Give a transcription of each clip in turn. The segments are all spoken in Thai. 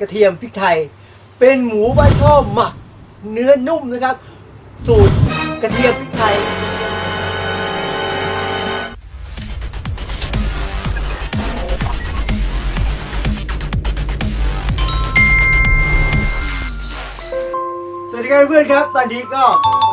กระเทียมพริกไทย เป็นหมูบ้าช่อหมัก เนื้อนุ่มนะครับ สูตรกระเทียมพริกไทย สวัสดีครับเพื่อนครับ ตอนนี้ก็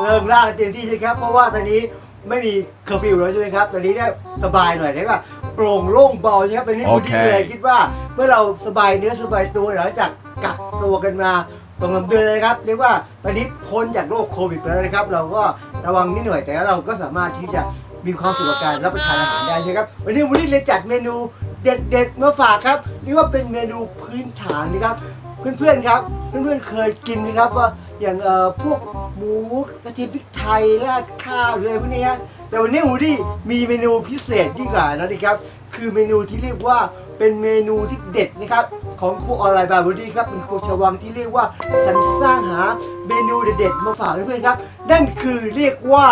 เริ่มล่ากันเต็มที่ใช่ครับ เพราะว่าตอนนี้ไม่มีเคอร์ฟิวแล้วใช่ไหมครับ ตอนนี้เนี่ยสบายหน่อยได้ว่า โปร่งโล่งเบาใช่ไหมครับตอนนี้คุณโอเคที่เลยคิดว่าเมื่อเราสบายเนื้อสบายตัวหลังจากกักตัวกันมาสองสามเดือนเลยครับเรียกว่าตอนนี้พ้นจากโรคโควิดไปแล้วนะครับ เราก็ระวังนิดหน่อยแต่เราก็สามารถที่จะมีความสุขกับการรับประทานอาหารได้ใช่ไหมครับวันนี้วันนี้เลยจัดเมนูเด็ดๆมาฝากครับเรียกว่าเป็นเมนูพื้นฐานนะครับเพื่อนๆครับเพื่อนๆเคยกินไหมครับว่าอย่างเอ่อพวกหมูกระเทียมพริกไทยราดข้าวหรืออะไรพวกนี้ฮะ แต่วันนี้หมูดี้มีเมนูพิเศษยิ่งกว่านั้นนะครับ คือเมนูที่เรียกว่าเป็นเมนูที่เด็ดนะครับ ของครูออนไลน์บาร์บูดี้ครับเป็นครูชวังที่เรียกว่าสรรสร้างหาเมนูเด็ดๆมาฝากเพื่อนๆครับ นั่นคือเรียกว่า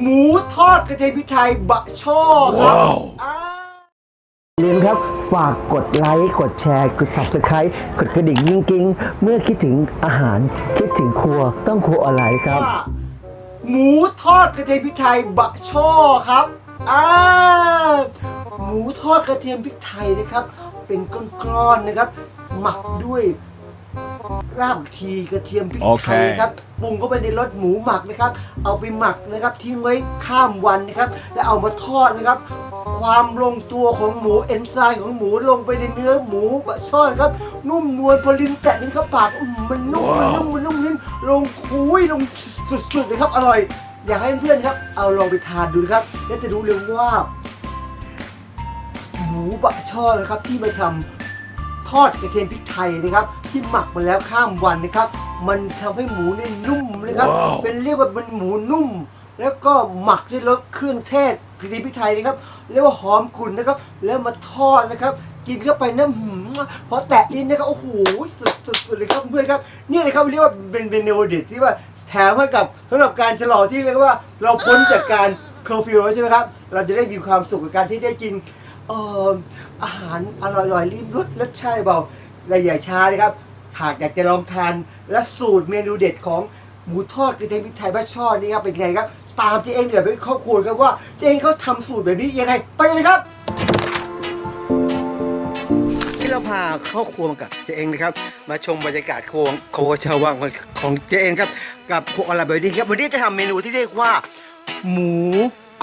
หมูทอดกระเทียมพริกไทยบะช่อครับว้าวอ่า อย่าลืมครับฝากกดไลค์ กดแชร์ กด subscribe กดกระดิ่งยิ่งกิ้งๆเมื่อคิดถึงอาหารคิดถึงครัวต้องครัวออนไลน์ครับ ว่า หมูทอดกระเทียมพริกไทยบะช่อครับอ่าหมูทอดกระเทียมพริกไทยนะครับ เป็นก้อนๆนะครับ หมักด้วย รากผักชีกระเทียมพริกไทยนะครับปรุงเข้าไปในรสหมูหมักนะครับ เอาไปหมักนะครับทิ้งไว้ข้ามวันนะครับ แล้วเอามาทอดนะครับ ความลงตัวของหมูเอนไซม์ของหมูลงไปในเนื้อหมูบะช่อนะครับ นุ่มนวลพอลิ้นแตะนิ้นเข้าปากอื้อมันนุ่มมันนุ่มมันนุ่มนิ้นลงคุยลงสุดๆเลยครับอร่อย อยากให้เพื่อนๆครับเอาลองไปทานดูนะครับ แล้วจะรู้เลยว่า หมูบะช่อนะครับที่มาทำ ทอดกระเทียมพริกไทยนะครับที่หมักมาแล้วข้ามวันนะครับมันทำให้หมูเนี่ยนุ่มนะครับว้าวเป็นเรียกว่าเป็นหมูนุ่ม แล้วก็หมักด้วยรสเครื่องเทศกระเทียมพริกไทยนะครับเรียกว่าหอมขุ่นนะครับ แล้วมาทอดนะครับกินเข้าไปน้ำหืมพอแตะลิ้นนะครับโอ้โหสุดสุดสุดเลยครับเพื่อนครับนี่เลยครับเรียกว่าเป็นเป็นเนวเด็ดที่ว่าแถมให้กับสำหรับการฉลองที่เรียกว่าเราพ้นจากการเคอร์ฟิวแล้วใช่ไหมครับ เราจะได้มีความสุขกับการที่ได้กิน เอ่ออาหารอร่อยๆริมรสรสชาติเบาและอย่าช้านะครับ หากอยากจะลองทานและสูตรเมนูเด็ดของหมูทอดกระเทียมพริกไทยบ้านช่อนี่ครับเป็นไงครับ ตามเจ๊เองเดี๋ยวไปครอบครัวครับว่าเจ๊เองเขาทำสูตรแบบนี้ยังไง ไปกันเลยครับที่เราพาเข้าครัวมากับเจ๊เองนะครับ มาชมบรรยากาศครัวครัวชาววังของของเจ๊เองครับ กับครัวอลาเบอร์ดี้ครับวันนี้จะทำเมนูที่เรียกว่า หมู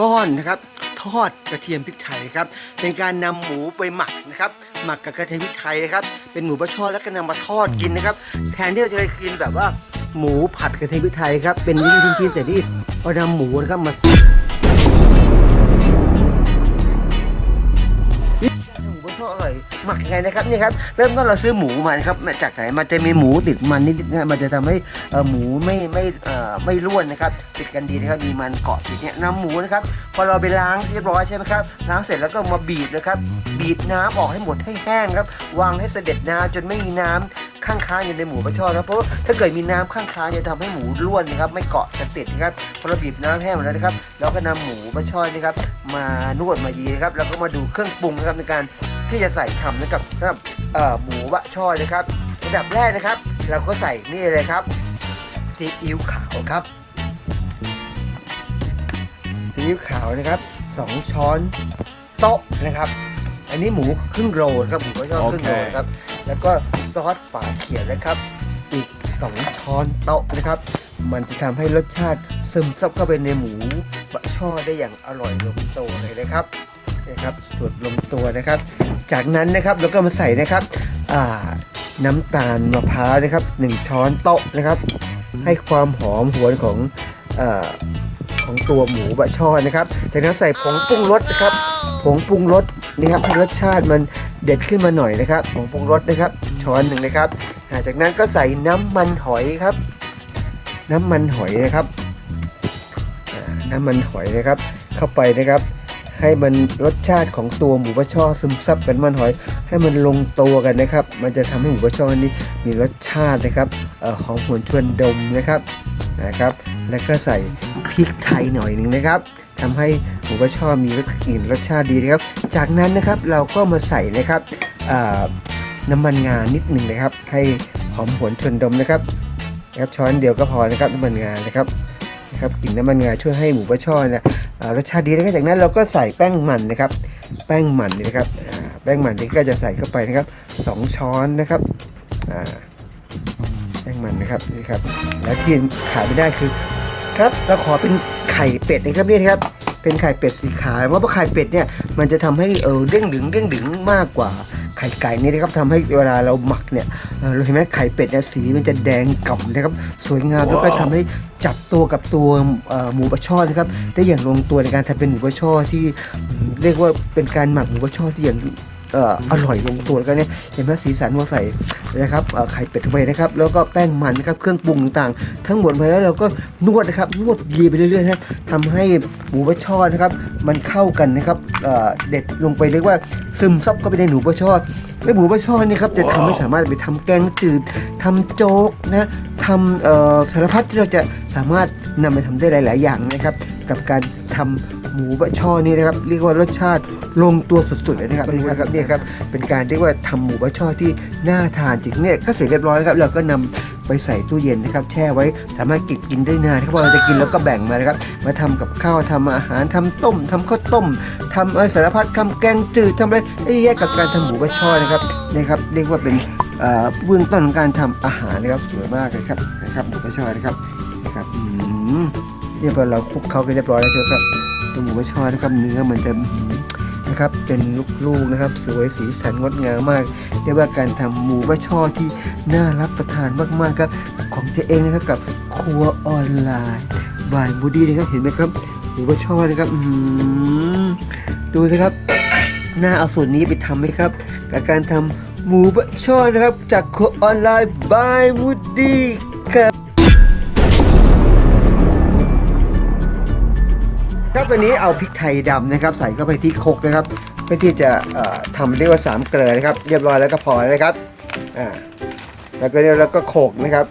ก้อนนะครับ ทอดกระเทียมพริกไทยครับเป็นการนำหมูไปหมักนะครับหมักกับกระเทียมพริกไทยนะครับเป็นหมูปลาช่อนแล้วก็นำมาทอดกินนะครับแทนที่เราจะไปกินแบบว่าหมูผัดกระเทียมพริกไทยครับเป็นชิ้นๆแต่นี่เรานำหมูนะครับมา หมักยังไงนะครับนี่ครับเริ่มต้นเราซื้อหมูมานะครับจากไหนมันจะมีหมูติดมันนิดๆนะมันจะทำให้หมูไม่ไม่ไม่ร่วนนะครับติดกันดีนะครับมีมันเกาะติดเนี่ยน้ำหมูนะครับพอเราไปล้างเรียบร้อยใช่ไหมครับล้างเสร็จแล้วก็มาบีบนะครับบีบน้ำออกให้หมดให้แห้งครับวางให้เสด็จน้ำจนไม่มีน้ำ ข้างค้างอยู่ในหมูปลาช่อนครับเพราะว่าถ้าเกิดมีน้ำข้างค้างจะทำให้หมูร่วนนะครับ ไม่เกาะกันติดนะครับพอเราบีบน้ำแห้งหมดแล้วนะครับเราก็นำหมูปลาช่อนนะครับ มานวดมายีนะครับแล้วก็มาดูเครื่องปรุงนะครับในการที่จะใส่ทำนะครับสำหรับหมูบะช่อนะครับอันดับแรกนะครับ เราก็ใส่นี่เลยครับซีอิ๊วขาวครับซีอิ๊วขาวนะครับสองช้อนโต๊ะนะครับ อันนี้หมูครึ่งโลครับหมูบะช่อครึ่งโลครับ แล้วก็ ซอสฝาเขียวนะครับ อีกสองช้อนโต๊ะนะครับ มันจะทำให้รสชาติซึมซับเข้าไปในหมูบะช่อได้อย่างอร่อยลงตัวเลยนะครับนะครับสูตรลงตัวนะครับ จากนั้นนะครับเราก็มาใส่นะครับน้ำตาลมะพร้าวนะครับหนึ่งช้อนโต๊ะนะครับ ให้ความหอมหวนของอของตัวหมูบะช่อนะครับ จากนั้นใส่ผงปรุงรสนะครับ ผงปรุงรสนะครับให้รสชาติมันเด็ดขึ้นมาหน่อยนะครับ ผงปรุงรสนะครับ ช้อนหนึ่งนะครับาจากนั้นก็ใส่น้ำมันหอยครับ น้ำมันหอยนะครับน้ำมันหอยนะครับ เข้าไปนะครับ ให้มันรสชาติของตัวหมูบะช่อซึมซับกับน้ำมันหอย ให้มันลงตัวกันนะครับ มันจะทำให้หมูบะช่อนี้มีรสชาตินะครับเออหอมหวนชวนดมนะครับนะครับ แล้วก็ใส่พริกไทยหน่อยหนึ่งนะครับทำให้หมูบะช่อมีรสกลิ่นรสชาติดีนะครับ จากนั้นนะครับเราก็มาใส่นะครับ น้ำมันงานนิดหนึ่งนะครับ ให้หอมหวนชนดมนะครับนะครับช้อนเดียวก็พอนะครับน้ำมันงานะครับนะครับกลิ่นน้ำมันงาช่วยให้หมูปลาช่อนนะอรสชาติดีนะครับจากนั้นเราก็ใส่แป้งมันนะครับ แป้งมันนี่นะครับแป้งมันนี่ก็จะใส่เข้าไปนะครับสองช้อนนะครับแป้งมันนะครับนี่ครับ แล้วที่ขาดไม่ได้คือครับเราขอเป็นไข่เป็ดนะครับนี่นะครับ เป็นไข่เป็ดสีขาวเพราะว่าไข่เป็ดเนี่ยมันจะทำให้เออเด้งดึงเด้งดึงมากกว่าไข่ไก่นี่นะครับทำให้เวลาเราหมักเนี่ยเออเราเห็นไหมไข่เป็ดเนี่ยสีมันจะแดงก่ำนะครับสวยงามแล้วก็ทำให้จับตัวกับตัวเอ่อหมูปลาช่อนะครับได้อย่างลงตัวในการทำเป็นหมูปลาช่อที่อืมเรียกว่าเป็นการหมักหมูปลาช่อที่อย่างเอ่ออร่อยลงตัวแล้วก็เนี่ยเห็นไหมสีสันว่าใส่นะครับเอ่อไข่เป็ดเข้าไปนะครับ แล้วก็แป้งมันนะครับเครื่องปรุงต่างๆ ทั้งหมดไปแล้วเราก็นวดนะครับนวดยีไปเรื่อยๆนะทำให้หมูปลาช่อนะครับ มันเข้ากันนะครับเอ่อเด็ดลงไปเรียกว่าซึมซับเข้าไปในหมูปลาช่อและหมูปลาช่อนี่ครับจะทำให้สามารถไปทำแกงจืดทำโจ๊กนะทำเอ่อสารพัดที่เราจะสามารถนำไปทำได้หลาย ๆ อย่างนะครับ กับการทำหมูบะช่อนี่นะครับ เรียกว่ารสชาติลงตัวสุดๆเลยนะครับนี่ครับนี่ครับเป็นการเรียกว่าทำหมูบะช่อที่น่าทานจริงเนี่ยก็เสร็จเรียบร้อยแล้วครับเราก็นำไปใส่ตู้เย็นนะครับ แช่ไว้สามารถเก็บกินได้นานนะครับพอเราจะกินแล้วก็แบ่งมานะครับ มาทำกับข้าวทำอาหารทำต้มทำข้าวต้มทำเออสารพัดทำแกงจืดทำอะไรไอ้แยกกับการทำหมูบะช่อนะครับนะครับ เรียกว่าเป็นเอ่อเบื้องต้นของการทำอาหารนะครับสวยมากเลยครับนะครับหมูบะช่อนะครับนะครับอืม เรียบร้อยเราคลุกเคล้ากันเรียบร้อยแล้วใช่ไหมครับตัวหมูกระชอนะครับเนื้อมันจะนะครับเป็นลูกๆนะครับ สวยสีสันงดงามมากเรียกว่าการทำหมูกระชอที่น่ารับประทานมากๆครับของเจ๊เองนะครับกับครัวออนไลน์บายบูดี้นะครับเห็นไหมครับหมูกระชอนะครับดูสิครับน่าเอาส่วนนี้ไปทำไหมครับกับการทำหมูบะช่อนะครับ จากครัวออนไลน์บายบูดี้ ครับตัวนี้เอาพริกไทยดำนะครับ ใส่เข้าไปที่โคกนะครับเพื่อที่จะเอ่อทำเรียกว่าสามเกลือนะครับ เรียบร้อยแล้วก็พอแล้วนะครับอ่าแล้วก็เรียกแล้วก็โขกนะครับ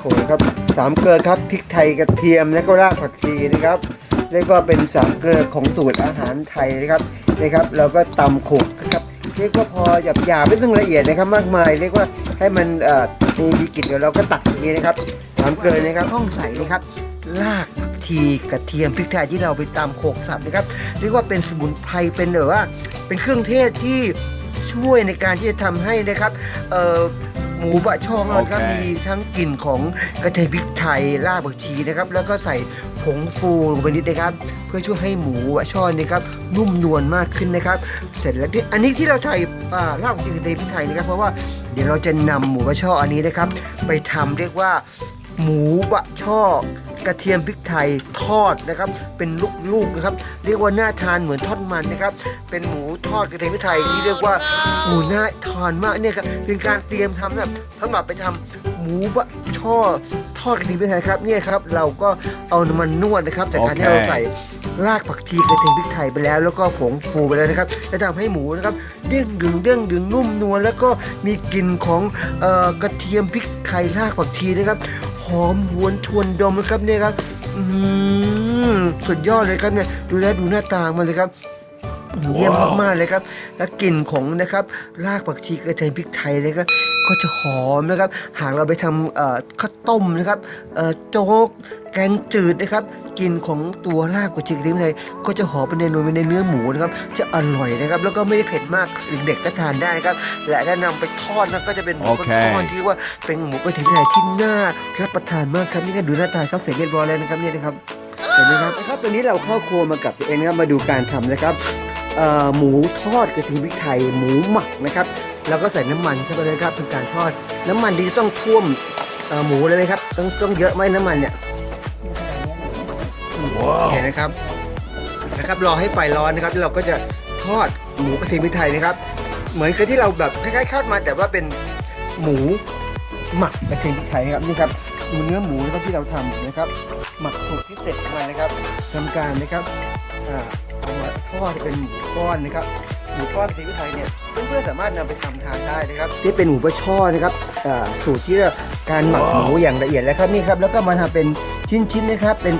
โขกนะครับสามเกลือครับพริกไทยกระเทียมและก็รากผักชีนะครับเรียกว่าเป็นสามเกลือของสูตรอาหารไทยนะครับนะครับ เราก็ตำโขกนะครับเรียกว่าพอหยาบหยาบๆไม่ต้องละเอียดนะครับ มากมาย เรียกว่าให้มันมีมีกลิ่นเดี๋ยวเราก็ตักอย่างนี้นะครับสามเกลือนะครับต้องใส่นะครับ รากผักชีกระเทียมพริกไทยที่เราไปตำโขลกสับนะครับเรียกว่าเป็นสมุนไพรเป็นแบบว่า เป็นเครื่องเทศที่ช่วยในการที่จะทำให้นะครับเอ่อหมูบะช่องเราครับโอเค มีทั้งกลิ่นของกระเทียมพริกไทยรากผักชีนะครับ แล้วก็ใส่ผงฟูลงไปนิดนะครับ เพื่อช่วยให้หมูบะช่อนี่ครับ นุ่มนวลมากขึ้นนะครับ เสร็จแล้วที่อันนี้ที่เราใส่อ่ารากผักชีกระเทียมพริกไทยนะครับ เพราะว่าเดี๋ยวเราจะนำหมูบะช่ออันนี้นะครับ ไปทำเรียกว่า หมูบะช่อ กระเทียมพริกไทยทอดนะครับ เป็นลูกๆนะครับ เรียกว่าน่าทานเหมือนทอดมันนะครับ เป็นหมูทอดกระเทียมพริกไทยที่เรียกว่าหมูน่าทานมากเนี่ยครับเป็นการเตรียมทำแบบสำหรับไปทำหมูบะช่อทอดกระเทียมพริกไทยครับเนี่ยครับเราก็เอาน้ำมันนวดนะครับจากการที่โอเราใส่รากผักชีกระเทียมพริกไทยไปแล้ว แล้วก็ผงฟูไปแล้วนะครับจะทำให้หมูนะครับเด้งดึงเด้งดึงนุ่มนวลแล้วก็มีกลิ่นของกระเทียมพริกไทยรากผักชีนะครับ หอมหวนชวนดมนะครับเนี่ยครับอืมสุดยอดเลยครับเนี่ยดูแลดูหน้าตามันเลยครับเยี่ยมมากๆเลยครับ และกลิ่นของนะครับรากผักชีกระเทียมพริกไทยเลยครับ ก็จะหอมนะครับ หากเราไปทำเอ่อข้าวต้มนะครับเอ่อโจ๊กแกงจืดนะครับกลิ่นของตัวรากผักชีกระเทียมพริกไทยก็จะหอมไปในนวลไปในเนื้อหมูนะครับจะอร่อยนะครับ แล้วก็ไม่ได้เผ็ดมากเด็กๆก็ทานได้นะครับ และถ้านำไปทอดนะก็จะเป็นหมูโอเคก้อนๆที่ว่าเป็นหมูกระเทียมพริกไทยที่น่ารับประทานมากครับนี่ก็ดูหน้าตาเขาเสร็จเรียบร้อยแล้วนะครับเนี่ยนะครับเห็นไหมครับนะครับตัวนี้เราเข้าครัวมากับตัวเองนะครับมาดูการทำนะครับเอ่อหมูทอดกระเทียมพริกไทยหมูหมักนะครับ แล้วก็ใส่น้ำมันเข้าไปเลยครับเป็นการทอด น้ำมันที่ต้องท่วมเอ่อหมูเลยไหมครับ ต้องต้องเยอะไหมน้ำมันเนี่ยเห็นนะครับนะครับรอให้ไฟร้อนนะครับแล้วเราก็จะทอดหมูกระเทียมพริกไทยนะครับ เหมือนกับที่เราแบบคล้ายๆคาดมา แต่ว่าเป็นหมูหมักกระเทียมพริกไทยครับนี่ครับดูเนื้อหมูนะครับที่เราทำนะครับ หมักสูตรพิเศษมานะครับทำการนะครับอ่าเอามาทอดให้เป็นหมูก้อนนะครับ หมูก้อนกะเทียมพริกไทยเนี่ยเพื่อนๆสามารถนำไปทำทานได้นะครับที่เป็นหมูปลาช่อนะครับอ่าสูตรที่การหมักหมูอย่างละเอียดแล้วครับนี่ครับแล้วก็มาทำเป็นชิ้นๆนะครับเป็น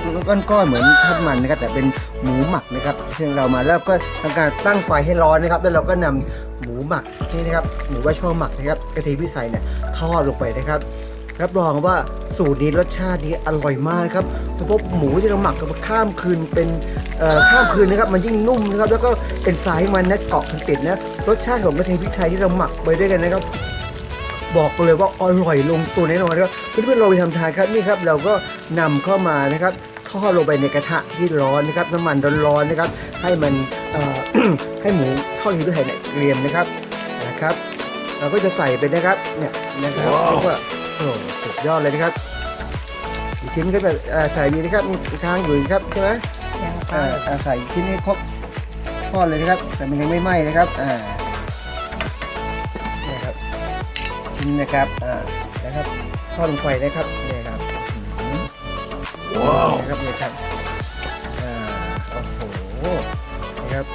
ก้อนๆเหมือนทอดมันนะครับแต่เป็นหมูหมักนะครับซึ่งเรามาแล้วก็ทำการตั้งไฟให้ร้อนนะครับ แล้วเราก็นำหมูหมักนี่นะครับหมูว่าช่อหมักนะครับกะทียมพริกไทยเนี่ยทอดลงไปนะครับ รับรองว่าสูตรนี้รสชาตินี้อร่อยมากครับเพราะหมูที่เราหมักกันมาข้ามคืนเป็นข้ามคืนนะครับมันยิ่งนุ่มนะครับแล้วก็เป็นสายมันนะเกาะกันติดนะรสชาติของกระเทียมพริกไทยที่เราหมักไว้ด้วยกันนะครับบอกเลยว่าอร่อยลงตัวแน่นอนนะครับเพื่อนๆเราไปทำทานครับนี่ครับเราก็นำเข้ามานะครับทอดลงไปในกระทะที่ร้อนนะครับน้ำมันร้อนๆนะครับ ให้มันให้หมูทอดที่ไทยเนี่ยเกรียมนะครับนะครับ เราก็จะใส่ไปนะครับเนี่ยนะครับเรียกว่า โอ้สุดยอดเลยนะครับอีกชิ้นก็จะเอ่อใส่ดีนะครับมีอีกทางอยู่ครับใช่ไหมยังเอ่อเอ่อใส่ชิ้นให้ครบทอดเลยนะครับ แต่มันยังไม่ไหม้นะครับอ่าเนี่ยครับชิ้นนะครับอ่านะครับทอดลงไปนะครับเนี่ยครับว้าวนะครับเนี่ยครับอ่าโอ้โหนะครับ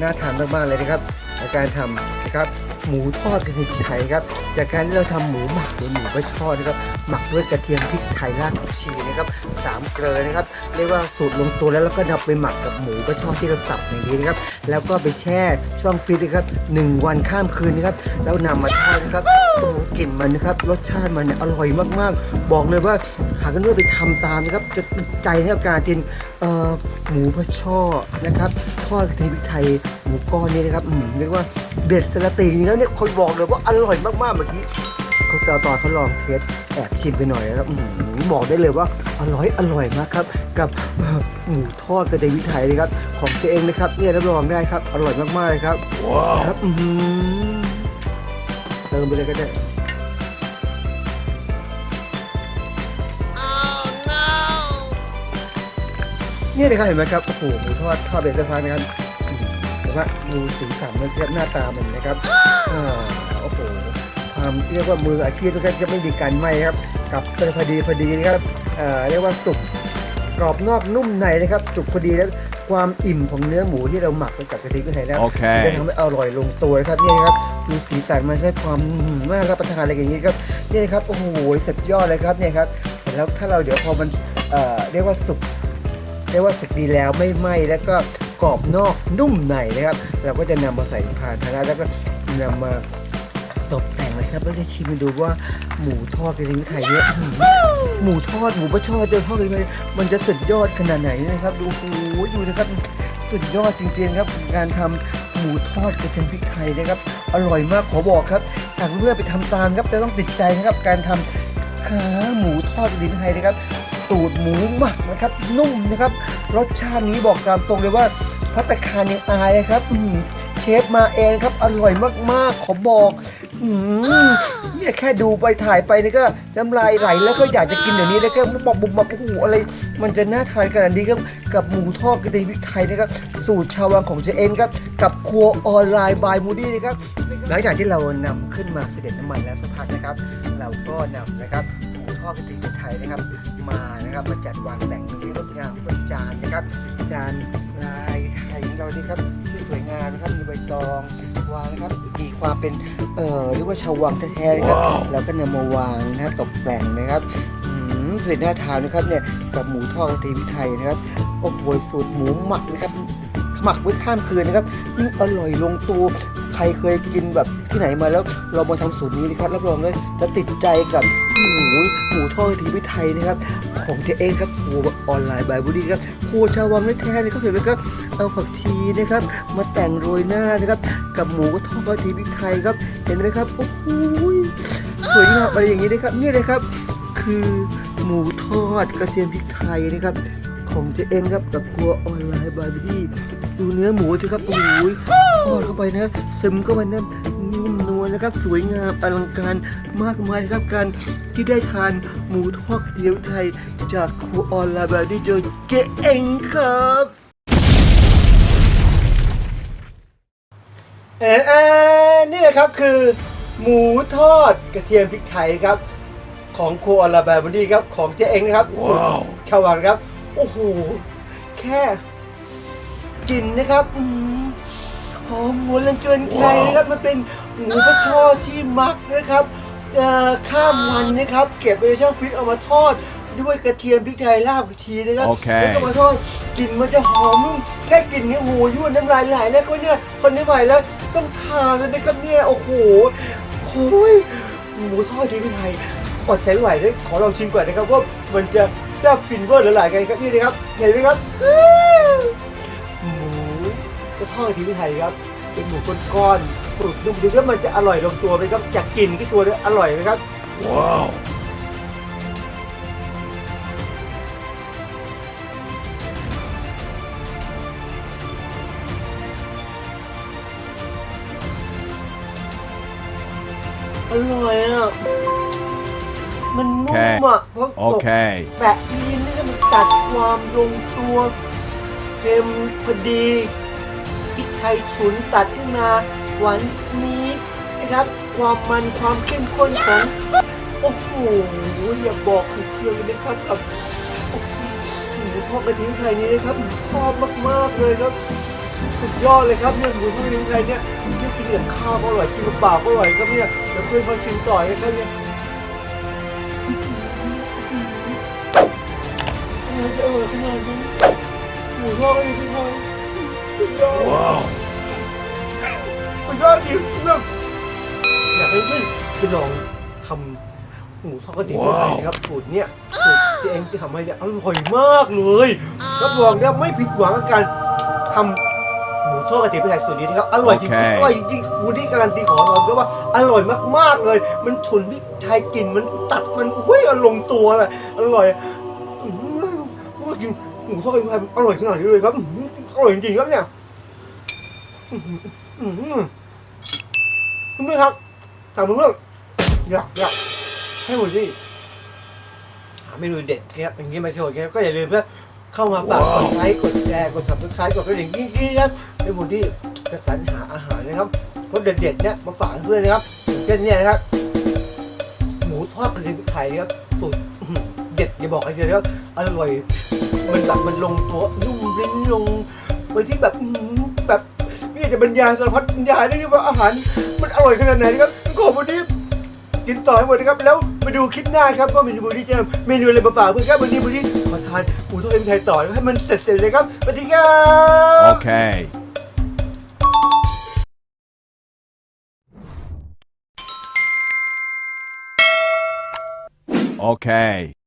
น่าทานมากๆเลยนะครับในการทำนะครับ หมูทอดกระเทียมไทยครับ จากการที่เราทำหมูหมักหรือหมูกระชอนนะครับหมักด้วยกระเทียมพริกไทยรากผักชีนะครับสามเกลือนะครับ เรียกว่าสูตรลงตัวแล้วแล้วก็นำไปหมักกับหมูกระชอนที่เราสับอย่างนี้นะครับ แล้วก็ไปแช่ช่องฟรีซนะครับหนึ่งวันข้ามคืนนะครับ แล้วนำมาทอดนะครับโอ้โหกลิ่นมันนะครับ รสชาติมันเนี่ยอร่อยมากๆ บอกเลยว่าหากเพื่อนๆไปทำตามนะครับ จะติดใจนะครับการกินเอ่อหมูพะช่อนะครับทอดกระเทียมพริกไทยหมูก้อนนี้นะครับอืมเรียกว่าเด็ดสลัดตีจริงๆแล้วเนี่ยคนบอกเลยว่าอร่อยมากๆเมื่อกี้ เขาจะเอาตอนเขาลองเทสแอบชิมไปหน่อยนะครับอื้อหือบอกได้เลยว่าอร่อยอร่อยมากครับ กับเอ่อหมูทอดกระเทียมพริกไทยนะครับ ของตัวเองนะครับเนี่ยรับรองได้ครับอร่อยมากๆเลยครับว้าวครับอือหือเติมไปเลยก็ได้ เนี่ยนะครับเห็นไหมครับโอ้โหหมูทอดทอดเป็นสะพานนะครับอืมแต่ว่าดูสีสันมันเทียบหน้าตามันนะครับอ่าโอ้โหความ เรียกว่ามืออาชีพทุกท่านจะไม่มีการไหมครับกับพอดีพอดีนะครับเอ่อเรียกว่าสุกกรอบนอกนุ่มในนะครับสุกพอดีแล้วความอิ่มของเนื้อหมูที่เราหมักไปกับกะทิก็ไทยแล้วโอเคจะทำให้อร่อยลงตัวนะครับนี่นะครับดูสีสันมันใช้ความหืมน่ารับประทานอะไรอย่างนี้ครับนี่นะครับโอ้โหสุดยอดเลยครับเนี่ยครับเสร็จแล้วถ้าเราเดี๋ยวพอมันเอ่อเรียกว่าสุกเรียกว่าสุกดีแล้วไม่ไหม้แล้วก็กรอบนอกนุ่มในนะครับ เราก็จะนำมาใส่ภาชนะแล้วก็นำมาตกแต่ง เลยครับแล้วจะชิมดูว่าหมูทอดกระเทียมไทยเนี่ยหมูทอดหมูปลาช่อเจอทอดกระเทียมไทยมันจะสุดยอดขนาดไหนนะครับ ดูโอ้โหดูนะครับสุดยอดจริงๆครับการทำหมูทอดกระเทียมพริกไทยนะครับ อร่อยมากขอบอกครับหากเพื่อนไปทำตามครับจะต้องติดใจนะครับการทำขาหมูทอดกระเทียมไทยนะครับ สูตรหมูหมักนะครับนุ่มนะครับรสชาตินี้บอกตามตรงเลยว่าพัตตาคารยังอายครับเชฟมาเองครับอร่อยมากๆ ขอบอก อืมเนี่ยแค่ดูไปถ่ายไปนี่ก็น้ำลายไหลแล้วก็อยากจะกินอย่างนี้แล้วก็บอกบุบบอกโอ้โหอะไร มันจะน่าทานขนาดนี้ครับกับหมูทอดกระเทียมพริกไทยนะครับสูตรชาววังของเจเอ็นครับกับครัวออนไลน์บายมูดี้นะครับหลังจากที่เรานำขึ้นมาเสด็จน้ำมันแล้วสักพักนะครับ เราก็นำนะครับหมูทอดกระเทียมพริกไทยนะครับมานะครับมาจัดวางแต่งในรถงามบนจานนะครับจานลาย ไทยของเราดีครับที่สวยงามนะครับมีใบตองวางนะครับมีความเป็นเอ่อเรียกว่าชาววังแท้ๆนะครับแล้วก็นำมาวางนะตกแต่งนะครับอืมสวยน่าทานนะครับเนี่ยกับหมูทอดกระเทียมพริกไทยนะครับโอ้โหสูตรหมูหมักนะครับหมักไว้ข้ามคืนนะครับยิ่งอร่อยลงตัวใครเคยกินแบบที่ไหนมาแล้วเรามาทำสูตรนี้นะครับรับรองเลยจะติดใจกับหมูหมูทอดกระเทียมพริกไทยนะครับของเจเองครับครัวออนไลน์บายบูดี้ครับ ครัวชาววังแท้ๆเลยครับเห็นไหมครับเอาผักชีนะครับมาแต่งโรยหน้านะครับกับหมูกระทอดกระเทียมพริกไทยครับเห็นไหมครับโอ้โหสวยงามอะไรอย่างนี้นะครับนี่เลยครับคือหมูทอดกระเทียมพริกไทยนะครับของเจเอ็นครับกับครัวออนไลน์บายบูดี้ดูเนื้อหมูสิครับโอ้โหทอดเข้าไปนะซึมเข้าไปนะนุ่มนวลนะครับ สวยงามอลังการมากมายครับการที่ได้ทานหมูทอดกระเทียมไทย จากครัวออนไลน์บายบูดี้โดยเจเอ็นครับเอ่อนี่แหละครับคือ หมูทอดกระเทียมพริกไทยครับ ของครัวอลาแบร์บอดี้ครับ ของเจ๊เองนะครับสูตรชาววังครับ โอ้โห แค่กลิ่นนะครับอืมหอมหวนลันจวนใจนะครับ มันเป็นหมูกระชอที่หมักนะครับเอ่อข้ามวันนะครับ เก็บไว้ในช่องฟิตเอามาทอด ด้วยกระเทียมพริกไทยรากผักชีนะครับโอเค แล้วก็มาทอดกลิ่นมันจะหอมนุ่มแค่กลิ่นนี้โอ้โหยั่วน้ำลายไหลแล้วก็เนี่ยคนไม่ไหวแล้วต้องทานแล้วนะครับเนี่ยโอ้โหโอ้ยหมูทอดที่พี่ไทยอดใจไม่ไหวเลยขอลองชิมก่อนนะครับว่ามันจะแซ่บฟินเวอร์หรือหลายกันครับนี่นะครับเห็นไหมครับอื้อหมูจะทอดที่พี่ไทยครับเป็นหมูก้อนๆสุดนุ่มดูว่ามันจะอร่อยลงตัวไหมครับจากกลิ่นก็ชัวร์เลยอร่อยไหมครับ Wow. อ มอะเพราะตก Okay. แปะที่ลิ้นนี่มันตัดความลงตัวเค็มพอดีพริกไทยฉุนตัดขึ้นมาหวานนี้นะครับ ความมันความเข้มข้นของ โอ้โหอย่าบอกคือเชื่อเลยนะครับกับโอ้โหหมูทอดกระทียมไทยนี้นะครับชอบมากๆเลยครับสุดยอดเลยครับเนี่ยหมูทอดกระทียมไทยเนี่ยผมเที่ยวกินกับข้าวก็อร่อยกินกับเปล่าก็อร่อยครับเนี่ยเดี๋ยวเพื่อนมาชิมต่อนะครับเนี่ย มันจะอร่อยขนาดนี้หมูทอดกระเทียมไทยสุดยอด Wow. สุดยอดจริงเรื่องอยากให้เพื่อนไปลองทำหมูทอดกระเทียมไทยนะครับสูตรเนี้ยสูตรเจเองที่ทำให้เนี่ยอร่อยมากเลยรับรองเนี่ยไม่ผิดหวังกับการทำหมูทอดกระเทียมไทยสูตรนี้นะครับอร่อยจริงๆอร่อยจริงๆวูดดี้การันตีของเราก็ว่าอร่อยมากๆเลย มันฉุนพริกไทยกลิ่นมันตัดมันเฮ้ยอลงตัวเลยอร่อย กินหมูทอดกระเทียมไทยอร่อยขนาดนี้เลยครับอร่อยจริงๆครับเนี่ยอื้อหืออื้คุณพี่ครับถามผมเรื่องอยากอยากให้หมดที่หาเมนูเด็ดครับอย่างนี้มาโชว์ครับก็อย่าลืมนะเข้ามาฝากกดไลค์กดแชร์กด subscribe กดกระดิ่งยิ่งๆนะครับให้หมดที่จะสรรหาอาหารนะครับรสเด็ดๆเนี่ยมาฝากเพื่อนนะครับเช่นเนี่ยนะครับ หมูทอดกระเทียมพริกไทยครับสูตรเด็ดอย่าบอกใครเลยนะครับอร่อย มันแบบมันลงตัวนุ่มลิ้นลงไปที่แบบอื้อหือแบบนี่จะบรรยายสารพัดบรรยายได้ว่าอาหารมันอร่อยขนาดไหนนะครับขอบคุณที่กินต่อให้หมดนะครับ แล้วมาดูคลิปหน้าครับว่าเมนูที่จะเมนูอะไรมาฝากเพื่อนครับวันนี้วันนี้ขอทานหมูทอดเอ็มไทยต่อให้มันเสร็จๆเลยครับสวัสดีครับ Okay. Okay.